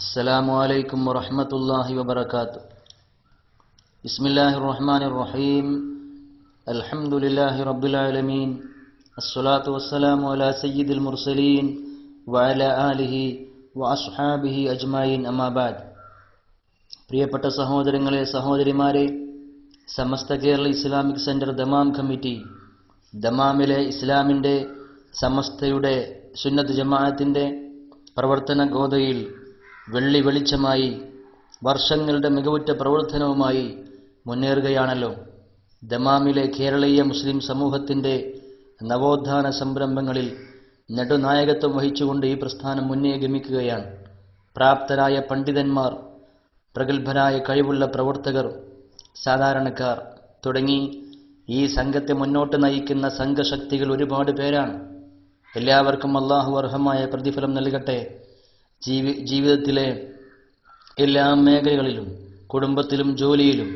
السلام عليكم ورحمة الله وبركاته بسم الله الرحمن الرحيم الحمد لله رب العالمين الصلاة والسلام على سيد المرسلين وعلى آله وأصحابه أجمعين أما بعد പ്രിയപ്പെട്ട സഹോദരങ്ങളെ സഹോദരിമാരെ Samastha Kerala Islamic centre Dammam committee ദമാമിലെ ഇസ്ലാമിൻ്റെ സമസ്തയുടെ സുന്നത്ത് ജമാഅത്തിൻ്റെ പ്രവർത്തന ഗോതയിൽ വെള്ളി വെളിച്ചമായി വർഷങ്ങളുടെ മികവുറ്റ പ്രവർത്തനവുമായി മുന്നേറുകയാണല്ലോ. ദമാമിലെ കേരളീയ മുസ്ലിം സമൂഹത്തിന്റെ നവോത്ഥാന സംരംഭങ്ങളിൽ നെടുനായകത്വം വഹിച്ചുകൊണ്ട് ഈ പ്രസ്ഥാനം മുന്നേ ഗമിക്കുകയാണ്. പ്രാപ്തരായ പണ്ഡിതന്മാർ പ്രഗത്ഭരായ കഴിവുള്ള പ്രവർത്തകർ സാധാരണക്കാർ തുടങ്ങി ഈ സംഘത്തെ മുന്നോട്ട് നയിക്കുന്ന സംഘശക്തികൾ ഒരുപാട് പേരാണ്. എല്ലാവർക്കും അള്ളാഹു അർഹമായ പ്രതിഫലം നൽകട്ടെ. ജീവി ജീവിതത്തിലെ എല്ലാ മേഖലകളിലും കുടുംബത്തിലും ജോലിയിലും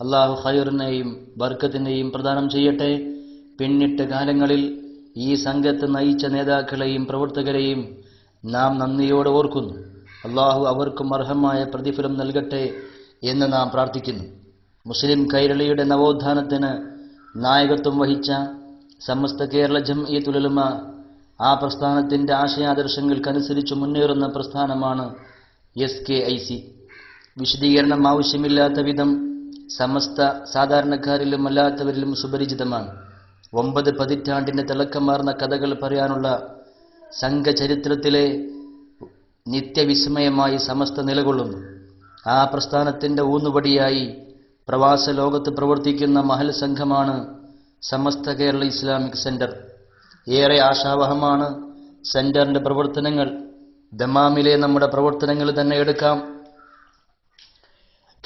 അള്ളാഹു ഹൈറിനെയും ബർക്കത്തിനെയും പ്രദാനം ചെയ്യട്ടെ. പിന്നിട്ട കാലങ്ങളിൽ ഈ സംഘത്തെ നയിച്ച നേതാക്കളെയും പ്രവർത്തകരെയും നാം നന്ദിയോടെ ഓർക്കുന്നു. അള്ളാഹു അവർക്കും അർഹമായ പ്രതിഫലം നൽകട്ടെ എന്ന് നാം പ്രാർത്ഥിക്കുന്നു. മുസ്ലിം കൈരളിയുടെ നവോത്ഥാനത്തിന് നായകത്വം വഹിച്ച സമസ്ത കേരള ജംഇയത്തുലമ ആ പ്രസ്ഥാനത്തിന്റെ ആശയാദർശങ്ങൾക്കനുസരിച്ച് മുന്നേറുന്ന പ്രസ്ഥാനമാണ് എസ് കെ ഐ സി വിശദീകരണം ആവശ്യമില്ലാത്ത വിധം സമസ്ത സാധാരണക്കാരിലും അല്ലാത്തവരിലും സുപരിചിതമാണ്. ഒമ്പത് പതിറ്റാണ്ടിന്റെ തിളക്കമാർന്ന കഥകൾ പറയാനുള്ള സംഘചരിത്രത്തിലെ നിത്യവിസ്മയമായി സമസ്ത നിലകൊള്ളുന്നു. ആ പ്രസ്ഥാനത്തിന്റെ ഊന്നുപടിയായി പ്രവാസ ലോകത്ത് പ്രവർത്തിക്കുന്ന മഹൽ സംഘമാണ് സമസ്ത കേരള ഇസ്ലാമിക് സെന്റർ ഏറെ ആശാവഹമാണ്. സെന്ററിന്റെ പ്രവർത്തനങ്ങൾ ദമാമിലെ നമ്മുടെ പ്രവർത്തനങ്ങൾ തന്നെ എടുക്കാം.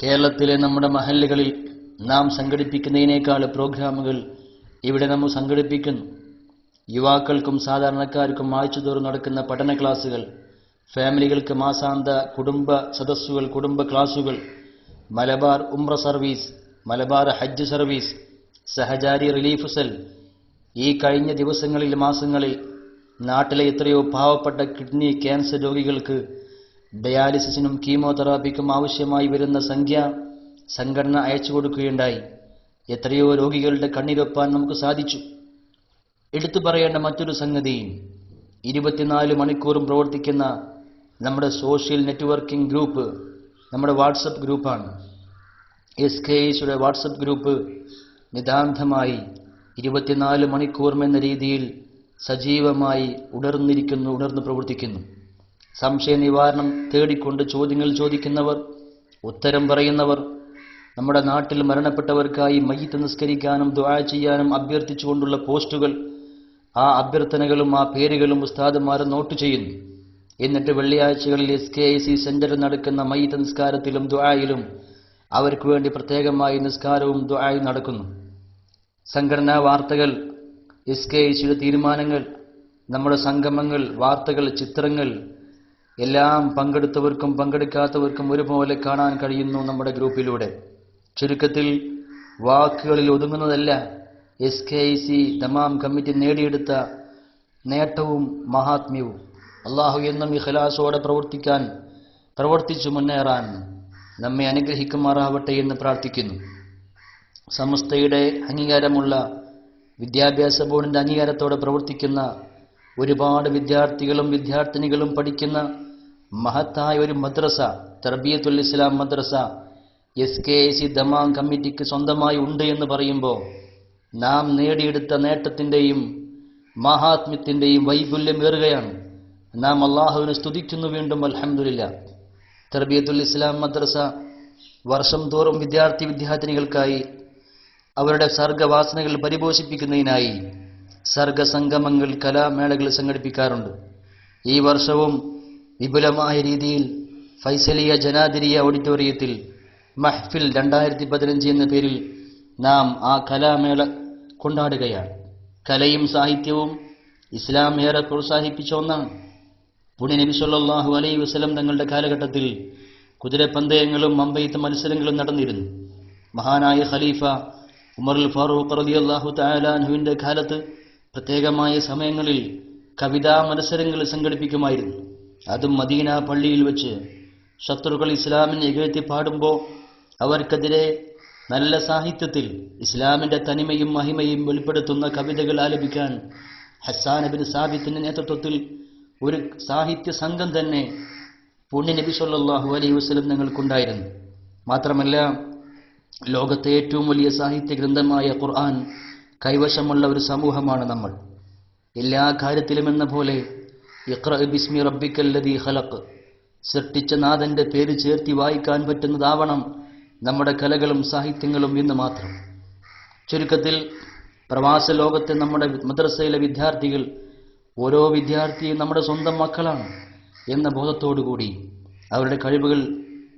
കേരളത്തിലെ നമ്മുടെ മഹല്ലുകളിൽ നാം സംഘടിപ്പിക്കുന്നതിനേക്കാൾ പ്രോഗ്രാമുകൾ ഇവിടെ നമ്മൾ സംഘടിപ്പിക്കുന്നു. യുവാക്കൾക്കും സാധാരണക്കാർക്കും ആഴ്ചതോറും നടക്കുന്ന പഠന ക്ലാസുകൾ ഫാമിലികൾക്ക് മാസാന്ത കുടുംബ സദസ്സുകൾ കുടുംബ ക്ലാസുകൾ മലബാർ ഉംറ സർവീസ് മലബാർ ഹജ്ജ് സർവീസ് സഹചാരി റിലീഫ് സെൽ ഈ കഴിഞ്ഞ ദിവസങ്ങളിൽ മാസങ്ങളിൽ നാട്ടിലെ എത്രയോ പാവപ്പെട്ട കിഡ്നി ക്യാൻസർ രോഗികൾക്ക് ഡയാലിസിസിനും കീമോതെറാപ്പിക്കും ആവശ്യമായി വരുന്ന സംഖ്യ സംഘടന അയച്ചു കൊടുക്കുകയുണ്ടായി. എത്രയോ രോഗികളുടെ കണ്ണീരൊപ്പാൻ നമുക്ക് സാധിച്ചു. എടുത്തു പറയേണ്ട മറ്റൊരു സംഗതി ഇരുപത്തിനാല് മണിക്കൂറും പ്രവർത്തിക്കുന്ന നമ്മുടെ സോഷ്യൽ നെറ്റ്വർക്കിംഗ് ഗ്രൂപ്പ് നമ്മുടെ വാട്സപ്പ് ഗ്രൂപ്പാണ്. എസ് കെ വാട്സപ്പ് ഗ്രൂപ്പ് നിതാന്തമായി ഇരുപത്തിനാല് മണിക്കൂറും എന്ന രീതിയിൽ സജീവമായി ഉണർന്നിരിക്കുന്നു ഉണർന്നു പ്രവർത്തിക്കുന്നു. സംശയ നിവാരണം തേടിക്കൊണ്ട് ചോദ്യങ്ങൾ ചോദിക്കുന്നവർ ഉത്തരം പറയുന്നവർ നമ്മുടെ നാട്ടിൽ മരണപ്പെട്ടവർക്കായി മയ്യത്ത് നിസ്കരിക്കാനും ദ്വാ ചെയ്യാനും അഭ്യർത്ഥിച്ചുകൊണ്ടുള്ള പോസ്റ്റുകൾ ആ അഭ്യർത്ഥനകളും ആ പേരുകളും ഉസ്താദുമാർ നോട്ട് ചെയ്യുന്നു. എന്നിട്ട് വെള്ളിയാഴ്ചകളിൽ എസ് കെ ഐ സി സെന്ററിൽ നടക്കുന്ന മയ്യത്ത് നിസ്കാരത്തിലും ദ്വായിലും അവർക്ക് വേണ്ടി പ്രത്യേകമായി നിസ്കാരവും ദ്വായും നടക്കുന്നു. സംഘടനാ വാർത്തകൾ എസ് കെ ഐസിയുടെ തീരുമാനങ്ങൾ നമ്മുടെ സംഗമങ്ങൾ വാർത്തകൾ ചിത്രങ്ങൾ എല്ലാം പങ്കെടുത്തവർക്കും പങ്കെടുക്കാത്തവർക്കും ഒരുപോലെ കാണാൻ കഴിയുന്നു നമ്മുടെ ഗ്രൂപ്പിലൂടെ. ചുരുക്കത്തിൽ വാക്കുകളിൽ ഒതുങ്ങുന്നതല്ല S K I C Dammam committee നേടിയെടുത്ത നേട്ടവും മഹാത്മ്യവും. അള്ളാഹു എന്നും ഇഖലാസോടെ പ്രവർത്തിക്കാൻ പ്രവർത്തിച്ചു മുന്നേറാൻ നമ്മെ അനുഗ്രഹിക്കുമാറാവട്ടെ എന്ന് പ്രാർത്ഥിക്കുന്നു. സമസ്തയുടെ അംഗീകാരമുള്ള വിദ്യാഭ്യാസ ബോർഡിന്റെ അംഗീകാരത്തോടെ പ്രവർത്തിക്കുന്ന ഒരുപാട് വിദ്യാർത്ഥികളും വിദ്യാർത്ഥിനികളും പഠിക്കുന്ന മഹത്തായ ഒരു മദ്രസ തർബിയത്തുൽ ഇസ്ലാം മദ്രസ S K A C Dammam കമ്മിറ്റിക്ക് സ്വന്തമായി ഉണ്ട് എന്ന് പറയുമ്പോൾ നാം നേടിയെടുത്ത നേട്ടത്തിന്റെയും മഹാത്മ്യത്തിന്റെയും വൈപുല്യമേറുകയാണ് നാം അള്ളാഹുവിനെ സ്തുതിക്കുന്നു വീണ്ടും അലഹമില്ല തർബിയത്തുൽ ഇസ്ലാം മദ്രസ വർഷം തോറും വിദ്യാർത്ഥി വിദ്യാർത്ഥിനികൾക്കായി അവരുടെ സർഗവാസനകൾ പരിപോഷിപ്പിക്കുന്നതിനായി സർഗസംഗമങ്ങൾ കലാമേളകൾ സംഘടിപ്പിക്കാറുണ്ട്. ഈ വർഷവും വിപുലമായ രീതിയിൽ ഫൈസലിയ ജനാതിരിയ ഓഡിറ്റോറിയത്തിൽ മഹ്ഫിൽ രണ്ടായിരത്തി പതിനഞ്ച് എന്ന പേരിൽ നാം ആ കലാമേള കൊണ്ടാടുകയാണ്. കലയും സാഹിത്യവും ഇസ്ലാം ഏറെ പ്രോത്സാഹിപ്പിച്ച ഒന്നാണ്. പുണ്യ നബി സല്ലല്ലാഹു അലൈഹി വസല്ലം തങ്ങളുടെ കാലഘട്ടത്തിൽ കുതിരപ്പന്തയങ്ങളും മമ്പെയ്ത്ത് മത്സരങ്ങളും നടന്നിരുന്നു. മഹാനായ ഖലീഫ ഉമറുൽ ഫാറൂഖ് റലി അള്ളാഹു താലാൻഹുവിന്റെ കാലത്ത് പ്രത്യേകമായ സമയങ്ങളിൽ കവിതാ മത്സരങ്ങൾ സംഘടിപ്പിക്കുമായിരുന്നു. അതും മദീന പള്ളിയിൽ വെച്ച് ശത്രുക്കൾ ഇസ്ലാമിനെ ഇകഴ്ത്തി പാടുമ്പോൾ അവർക്കെതിരെ നല്ല സാഹിത്യത്തിൽ ഇസ്ലാമിന്റെ തനിമയും മഹിമയും വെളിപ്പെടുത്തുന്ന കവിതകൾ ആലപിക്കാൻ ഹസാൻ ബിൻ സാബിത്തിന്റെ നേതൃത്വത്തിൽ ഒരു സാഹിത്യ സംഘം തന്നെ പുണ്യ നബി സല്ലാഹു അലൈഹി വസല്ലം ഞങ്ങൾക്കുണ്ടായിരുന്നു. മാത്രമല്ല ലോകത്തെ ഏറ്റവും വലിയ സാഹിത്യ ഗ്രന്ഥമായ ഖുർആൻ കൈവശമുള്ള ഒരു സമൂഹമാണ് നമ്മൾ. എല്ലാ കാര്യത്തിലും എന്ന പോലെ ഇഖ്റ ബിസ്മി ഹലക്ക് ഖലഖ്. സൃഷ്ടിച്ച നാഥന്റെ പേര് ചേർത്തി വായിക്കാൻ പറ്റുന്നതാവണം നമ്മുടെ കലകളും സാഹിത്യങ്ങളും എന്ന് മാത്രം. ചുരുക്കത്തിൽ പ്രവാസ ലോകത്തെ നമ്മുടെ മദ്രസയിലെ വിദ്യാർത്ഥികൾ ഓരോ വിദ്യാർത്ഥിയും നമ്മുടെ സ്വന്തം മക്കളാണ് എന്ന ബോധത്തോടുകൂടി അവരുടെ കഴിവുകൾ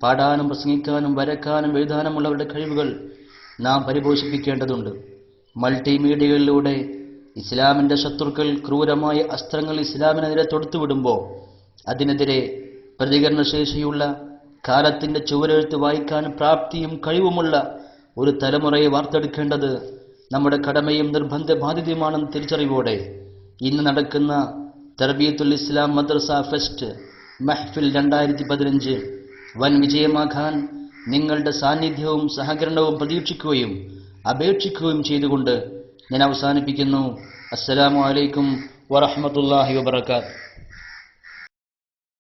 പാടാനും പ്രസംഗിക്കാനും വരക്കാനും എഴുതാനുമുള്ളവരുടെ കഴിവുകൾ നാം പരിപോഷിപ്പിക്കേണ്ടതുണ്ട്. മൾട്ടിമീഡിയകളിലൂടെ ഇസ്ലാമിന്റെ ശത്രുക്കൾ ക്രൂരമായ അസ്ത്രങ്ങൾ ഇസ്ലാമിനെതിരെ തൊടുത്തുവിടുമ്പോൾ അതിനെതിരെ പ്രതികരണശേഷിയുള്ള കാലത്തിന്റെ ചുവരെഴുത്ത് വായിക്കാൻ പ്രാപ്തിയും കഴിവുമുള്ള ഒരു തലമുറയെ വാർത്തെടുക്കേണ്ടത് നമ്മുടെ കടമയും നിർബന്ധ ബാധ്യതയുമാണെന്ന് തിരിച്ചറിവോടെ ഇന്ന് നടക്കുന്ന തർബീത്തുൽ ഇസ്ലാം മദ്രസ ഫെസ്റ്റ് മെഹ്ഫിൽ രണ്ടായിരത്തി പതിനഞ്ച് വൻ വിജയമാകാൻ നിങ്ങളുടെ സാന്നിധ്യവും സഹകരണവും പ്രതീക്ഷിക്കുകയും അപേക്ഷിക്കുകയും ചെയ്തുകൊണ്ട് ഞാൻ അവസാനിപ്പിക്കുന്നു. അസ്സലാമു അലൈക്കും വറഹ്മത്തുള്ളാഹി വബറകാത്ത്